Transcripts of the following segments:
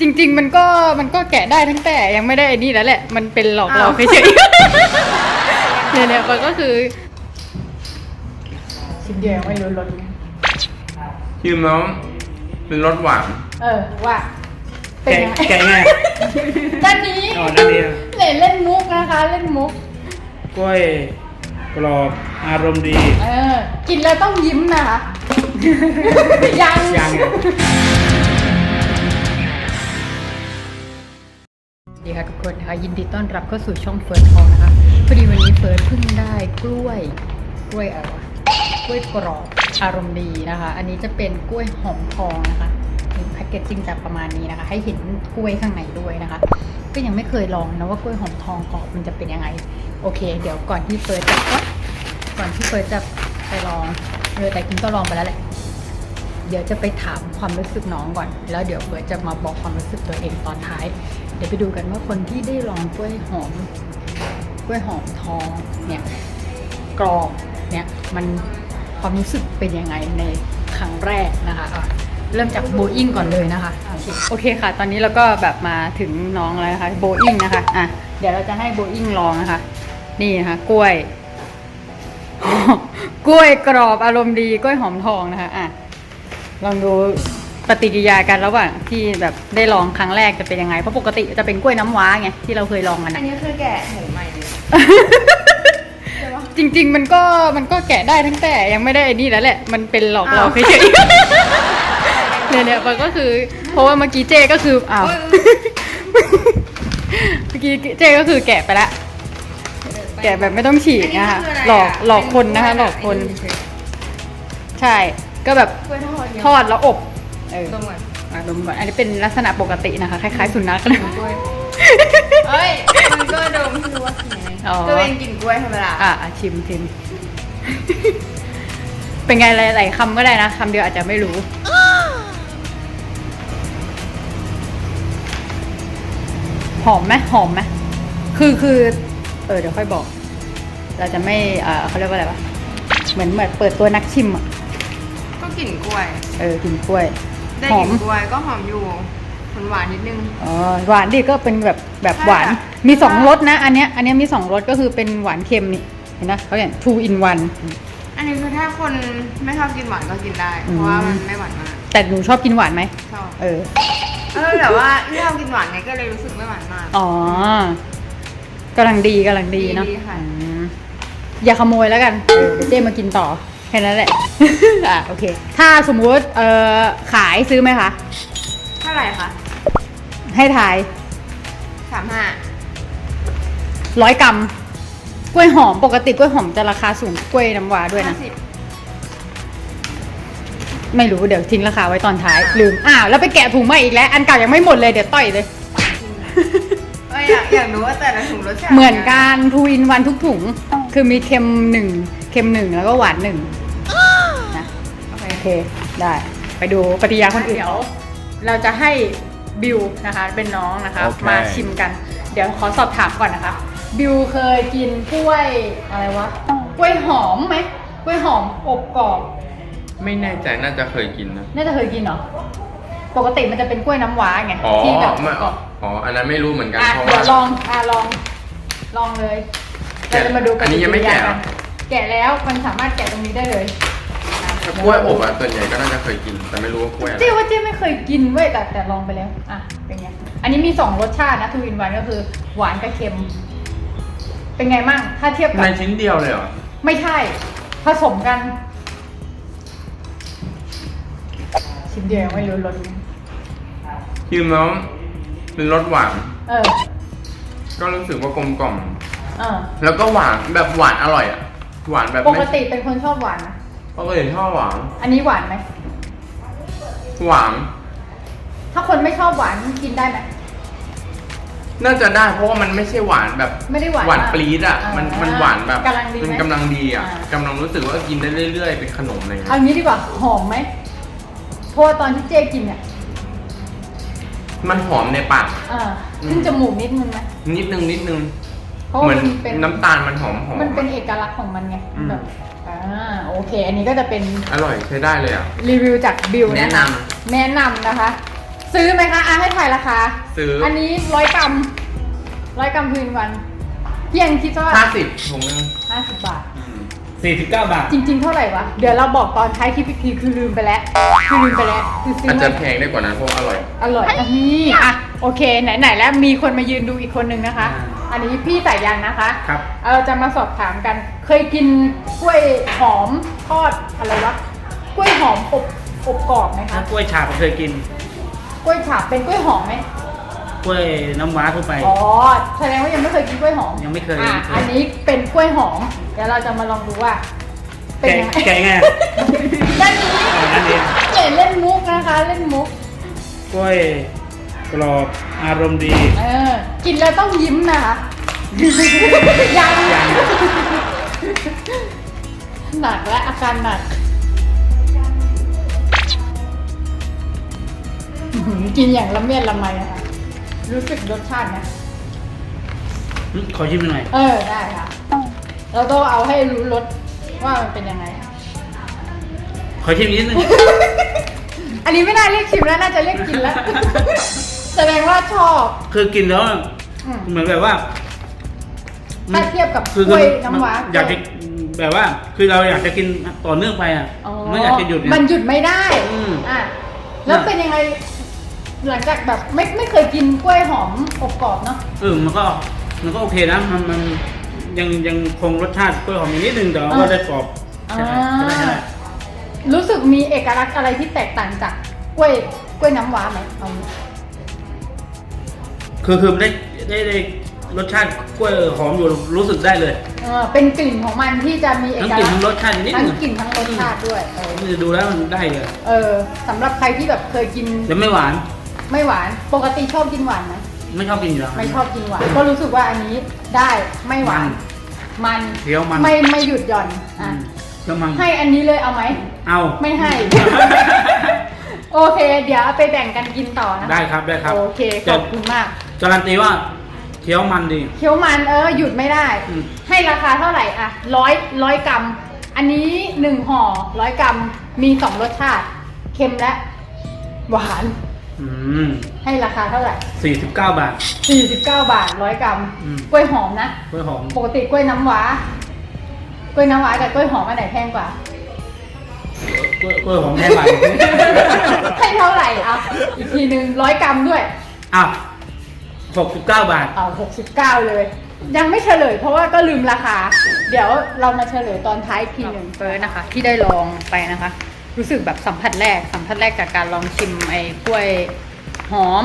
จริง ๆ มันก็มันก็แกะได้ทั้งแต่ยังไม่ได้ไอ้นี่แล้วแหละ มันเป็นหลอกเราอ้าว เฉยๆเนี่ยเนี่ยมันก็คือชิ้นเดียวยังไม่รู้รสชิมแล้วเป็นรสหวาน เออว่าเป็นยังไงแกะแกะไง ด้านนี้อ๋อด้านนี้ เล่นเล่นมุกนะคะ เล่นมุก กล้วยกรอบอารมณ์ดี เออ กินแล้วต้องยิ้มนะคะ ยังยังไง ค่ะทุกคนนะคะยินดีต้อนรับเข้าสู่ช่องเฟิร์สทองนะคะพอดีวันนี้เฟิร์สเพิ่งได้กล้วยกล้วยอะไรกล้วยกรอบอารมณ์ดีนะคะ อันนี้จะเป็นกล้วยหอมทองนะคะมีแพ็กเกจจิ้งจะประมาณนี้นะคะ ให้เห็นกล้วยข้างในด้วยนะคะ ก็ยังไม่เคยลองนะว่ากล้วยหอมทองกรอบมันจะเป็นยังไง โอเค เดี๋ยวก่อนที่เฟิร์สจะก่อนที่เฟิร์สจะไปลองเออแต่กินก็ลองไปแล้วแหละ เดี๋ยวจะไปถามความรู้สึกน้องก่อน แล้วเดี๋ยวเฟิร์สจะมาบอกความรู้สึกตัวเองตอนท้าย เดี๋ยวไปดูกันว่าคนที่ได้ลองกล้วยหอมกล้วยหอมทองเนี่ยกรอบเนี่ยมันความรู้สึกเป็นยังไงในครั้งแรกนะคะเริ่มจากโบอิงก่อนเลยนะคะ โอเคโอเคค่ะ ตอนนี้เราก็แบบมาถึงน้องแล้วนะคะโบอิงนะคะอะเดี๋ยวเราจะให้โบอิงลองนะคะ นี่นะคะกล้วย กล้วยกรอบอารมณ์ดีกล้วยหอมทองนะคะอะ ลองดูปฏิกิริยากันระหว่างที่แบบได้ลองครั้งแรกจะเป็นยังไง เพราะปกติจะเป็นกล้วยน้ำว้าไงที่เราเคยลองกันอันะนนี้คือแกะหมูใหม่เลยจริง ๆ มันก็มันก็แกะได้ทั้งแต่ยังไม่ได้ไอ้นี่แล้วแหละ มันเป็นหลอกเราอ้าวเฉยๆเนี่ยเนี่ยมันก็คือ เพราะว่าเมื่อกี้เจก็คืออ้าวโอ้ยเมื่อกี้เจก็คือแกะไปละแกะแบบไม่ต้องฉีกอันนี้นะคะคืออะไรหลอกะหลอกคนนะคะ หลอกคน ใช่ ก็แบบกล้วยทอดเนี่ยทอดแล้วอบเออดมก่อนมาดมก่อนอันนี้เป็นลักษณะปกตินะคะ คล้ายๆสุนัขเลยกล้วยเอ้ย มันก็ดมไม่รู้ว่ากินยังไงอ๋อตัวเองกินกล้วยธรรมดาอะอะชิมชิม เป็นไงหลายๆคำก็ได้นะคำเดียวอาจจะไม่รู้ หอมไหมหอมไหมคือคือ เออเดี๋ยวค่อยบอก เราจะไม่เอ่อเขาเรียกว่าอะไรวะเหมือนเหมือนเปิดตัวนักชิมอะ ก็กลิ่นกล้วย เออกินกล้วย ได้หกอลิ่มนกล้วยก็หอมอยู่หวานๆนิดนึง อ๋อหวานดิก็เป็นแบบแบบใช่หวานค่ะมีสองรสนะ อันเนี้ยอันเนี้ยมีสองรสก็คือเป็นหวานเค็มนี่เห็นนะเขาอย่าง two in one อันนี้คือถ้าคนไม่ชอบกินหวานก็กินได้อืมเพราะว่ามันไม่หวานมากแต่หนูชอบกินหวานไหมชอบ เออ เออแต่ว่าที่ชอบกินหวานไงก็เลยรู้สึกไม่หวานมาก อ๋อกำลังดีกำลังดีเนาะดีค่ะ อืมอย่าขโมยแล้วกัน เออเดี๋ยวเจ๊มากินต่อ แค่นั้นแหละ อะโอเค ถ้าสมมุติเอ่อขายซื้อไหมคะ เท่าไหร่คะให้ทายสามห้าร้อยกรัมกล้วยหอมปกติกล้วยหอมจะราคาสูงกว่าล้วยน้ำว้าด้วยห้านะ สิบไม่รู้เดี๋ยวทิ้งราคาไว้ตอนท้าย ลืมอ้าวแล้วไปแกะถุงมาอีกแล้ว อันเก่ายังไม่หมดเลยเดี๋ยวต่อยเลย เอ้ยอยากอยากรู้ว่าแต่ละถุงรสชาติเหมือนกันทูอินวันทุกถุง คือมีเค็มหนึ่งเค็มหนึ่งแล้วก็หวานหนึ่งนะโอเคโอเคได้ ไปดูปฏิกิริยาคนอื่นเดี๋ยว เราจะให้บิวนะคะเป็นน้องนะคะ โอเค มาชิมกัน เดี๋ยวขอสอบถามก่อนนะคะ บิวเคยกินกล้วยอะไรวะกล้วยหอมไหมกล้วยหอมอบกรอบ ไม่แน่ใจน่าจะเคยกินนะ น่าจะเคยกินเหรอ ปกติมันจะเป็นกล้วยน้ำว้าไงอ๋อที่แบบไม่กรอบอ๋อ อันนั้นไม่รู้เหมือนกัน อะเพราะเดี๋ยว่า วลองอะลอง ลองเลยแกะเราจะมาดูปอันนี้ฏิยังกิไม่ริยาแกะเหรกัอน แกะแล้วมันสามารถแกะตรงนี้ได้เลยอะถ้ากล้วยอบอะส่วนใหญ่ก็น่าจะเคยกิน แต่ไม่รู้ว่ากล้วยอะไรเจ๊ว่าเจ๊ไม่เคยกินเว้ยแต่แต่ลองไปแล้ว อะเป็นไงอันนี้มีสองรสชาตินะทูอินวันก็คือ หวานกับเค็ม เป็นไงมั่งถ้าเทียบกับในชิ้นเดียวเลยเหรอ ไม่ใช่ ผสมกัน ชิ้นเดียวยังไม่รู้รสชิมแล้วเป็นรสหวาน เออ ก็รู้สึกว่ากลมกล่อม เออ แล้วก็หวานแบบหวานอร่อยอะ หวานแบบปไม่กติเป็นคนชอบหวานนะปกติชอบหวาน อันนี้หวานไหม หวาน ถ้าคนไม่ชอบหวานกินได้ไหม น่าจะได้เพราะว่ามันไม่ใช่หวานแบบไม่ได้หวานหวานมากปรี๊ดอะอ่ามัมันมันหวานแบบกำลังดีไหมมันกำลังดีอะอ่า กำลังรู้สึกว่ากินได้เรื่อยๆ เป็นขนมอะไรเงี้เอายงี้ดีกว่าหอมไหมเพราะว่าตอนที่เจ๊กินเนี่ยมันหอมในปากอ่าอืมขึ้นจมูกนิดนึงไหมนิดนึงนิดนึง เพราะเหมืว่าอนมันเป็นน้ำตาลมันหอมหอม มันเป็นเอกลักษณ์ของมันไงอืม แบบอ่าโอเค อันนี้ก็จะเป็นอร่อยใช้ได้เลยอะ รีวิวจากบิวแนะนะคะนแนะนำนะคะ ซื้อไหมคะอะให้ถ่ายราคาซื้ออันนี้ร้อยกรัมร้อยกรัมคืนวันเพียงคิดว่าห้าสิบถุงนึงห้าสิบบาท49บาท จริง ๆ เท่าไหร่วะ เดี๋ยวเราบอกตอนท้ายคลิปอีกทีคือลืมไปแล้ว คือลืมไปแล้ว คือซื้ออาจจะมาแพงได้กว่านั้นเพราะว่าอร่อย อร่อยอันนี้อะ โอเคไหนๆแล้วมีคนมายืนดูอีกคนนึงนะคะอ่าอันนี้พี่สายยันนะคะครับเราจะมาสอบถามกัน เคยกินกล้วยหอมทอดอะไรวะกล้วยหอมอบอบกรอบไหมคะถ้ากล้วยฉาบผมเคยกิน กล้วยฉาบเป็นกล้วยหอมไหมกล้วยน้ำว้าทั่วไป อ๋อแสดงว่ายังไม่เคยกินกล้วยหอมยังไม่เคยอะยังไม่เคยอันนี้เป็นกล้วยหอมเดี๋ยวเราจะมาลองดูว่าเป็นยังไงแกะไงด้านนี้อ๋อด้านนี้เล่นเล่นมุกนะคะ เล่นมุกกล้วย กรอบอารมณ์ดีเออ กินแล้วต้องยิ้มนะคะยังยังหนักและอาการหนักอื้อหือกินอย่างละเมียดละไมนะคะ รู้สึกรสชาตินะอืมขอชิมหน่อย เออ ได้ค่ะ เราต้องเอาให้รู้รสว่ามันเป็นยังไง ขอชิมนิดนึง อันนี้ไม่น่าเรียกชิมแล้ว น่าจะเรียกกินแล้วแสดงว่า ชอบ คือกินแล้วอืมเหมือนแบบว่าถ้าเทียบกับคือกล้วยน้ำว้าอยากจะแบบว่า คือเราอยากจะกินต่อเนื่องไปอะอ๋อไม่อยากจะหยุดไงมันหยุดไม่ได้อืม อะแล้วเป็นยังไง หลังจากแบบไม่ไม่เคยกินกล้วยหอมอบกรอบเนาะ เออมันก็มันก็โอเคนะมันมันยังยังคงรสชาติกล้วยหอมอยู่นิดนึงแต่ว่าอ่าได้กรอบอ่า ใช่ใช่ไหมใช่ไหมรู้สึกมีเอกลักษณ์อะไรที่แตกต่างจากกล้วยกล้วยน้ำว้าไหมเอา คือคือได้ได้ได้รสชาติกล้วยหอมอยู่รู้สึกได้เลยเออเป็นกลิ่นของมันที่จะมีเอทั้งกกลิ่นลักษทั้งณ์รสชาตินิดทั้งนึงกลิ่นทั้งรสชาติด้วย เออนี่ดูแล้วมันได้เลยเออสำหรับใครที่แบบเคยกินแล้วไม่หวานไม่หวาน ปกติชอบกินหวานไหมไม่ชอบกินอยู่แล้ว ไม่ชอบกินหวาน ก็รู้สึกว่าอันนี้ได้ไม่หวาน มันเคี้ยวมัน ไม่ไม่หยุดหย่อนอือะมแล้วมันให้อันนี้เลยเอาไหม เอาไม่ให้ โอเค เดี๋ยวเอาไปแบ่งกันกินต่อนะะได้ครับได้ครับโอเคขจะอบคุณมาก การันตีว่าเคี้ยวมันดี เคี้ยวมันเออหยุดไม่ได้ให้ราคาเท่าไหร่อะร้อยร้อยกรัม อันนี้หนึ่งห่อร้อยกรัมมีสองรสชาติ เค็มและหวานให้ราคาเท่าไหร่ สี่สิบเก้าบาทสี่สิบเก้าบาทร้อยกรัมกล้วยหอมนะ กล้วยหอมปกติกล้วยน้ำว้ากล้วยน้ำว้ากับกล้วยหอมอันไหนแพงกว่า กล้วยกล้วหอมแค่ไหให้เท่าไหร่อะอีกทีหนึ่งร้อยกรัมด้วย อะ 69 บาทอ่อ69 เลย ยังไม่เฉลย เพราะว่าก็ลืมราคา เดี๋ยวเรามาเฉลยตอนท้ายอีทีหนึ่งเฟิร์สนะคะ ที่ได้ลองไปนะคะ รู้สึกแบบสัมผัสแรก สัมผัสแรกจากการลองชิมไอ้กล้วยหอม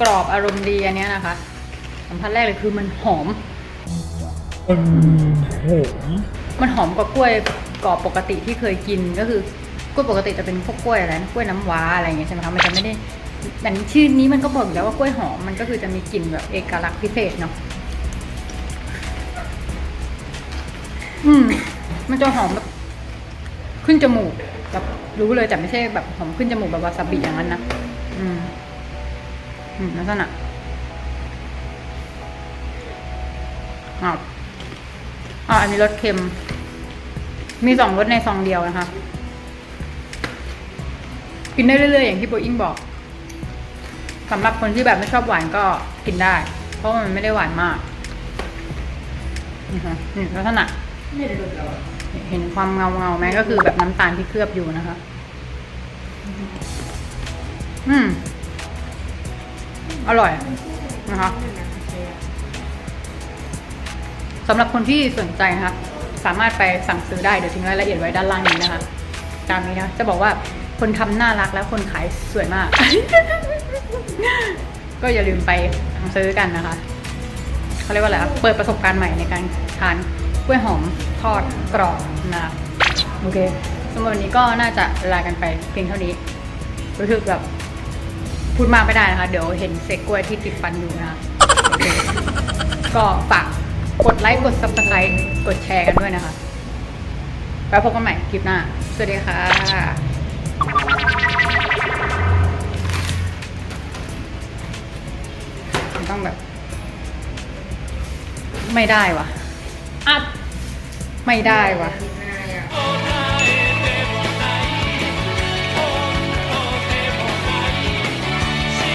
กรอบอารมณ์ดีอันนี้นะคะ สัมผัสแรกเลยคือมันหอมมันหอม มันหอมกว่ากล้วยกรอบปกติที่เคยกินก็คือกล้วยปกติจะเป็นพวกกล้วยอะไรกล้วยน้ำว้าอะไรอย่างเงี้ยใช่ไหมคะมันจะไม่ได้ แต่ชื่อนี้มันก็บอกอยู่แล้วว่ากล้วยหอมมันก็คือจะมีกลิ่นแบบเอกลักษณ์พิเศษเนาะอืม มันจะหอมแบบขึ้นจมูกแบบรู้เลยแต่ไม่ใช่แบบหอมขึ้นจมูกแบบวาซาบิอย่างนั้นนะอืม อืมลักษณะอ้าวอ่าอันนี้รสเค็ม มีสองรสในซองเดียวนะคะ กินได้เรื่อยๆอย่างที่โบอิงบอก สำหรับคนที่แบบไม่ชอบหวานก็กินได้ เพราะมันไม่ได้หวานมากนะคะนี่ลักษณะเห็นความเงาเงาไหมก็คือแบบน้ำตาลที่เคลือบอยู่นะคะ อืม อร่อยนะคะสำหรับคนที่สนใจนะคะสามารถไปสั่งซื้อได้เดี๋ยวทิ้งรายละเอียดไว้ด้านล่างนี้นะคะ ตามนี้นะ จะบอกว่าคนทำน่ารักและคนขายสวยมาก ก็อย่าลืมไปซื้อกันนะคะเขาเรียกว่าอะไรเปิดประสบการณ์ใหม่ในการทานกล้วยหอมทอดกรอบนะคะโอเคสำหรับวันนี้ก็น่าจะลากันไปเพียงเท่านี้รู้สึกแบบพูดมากไม่ได้นะคะ เดี๋ยวเห็นเศษกล้วยที่ติดฟันอยู่นะคะก็ฝากกดไลค์กด subscribe กดแชร์กันด้วยนะคะ แล้วพบกันใหม่คลิปหน้า สวัสดีค่ะ ไม่ได้วะอัดไม่ได้วะ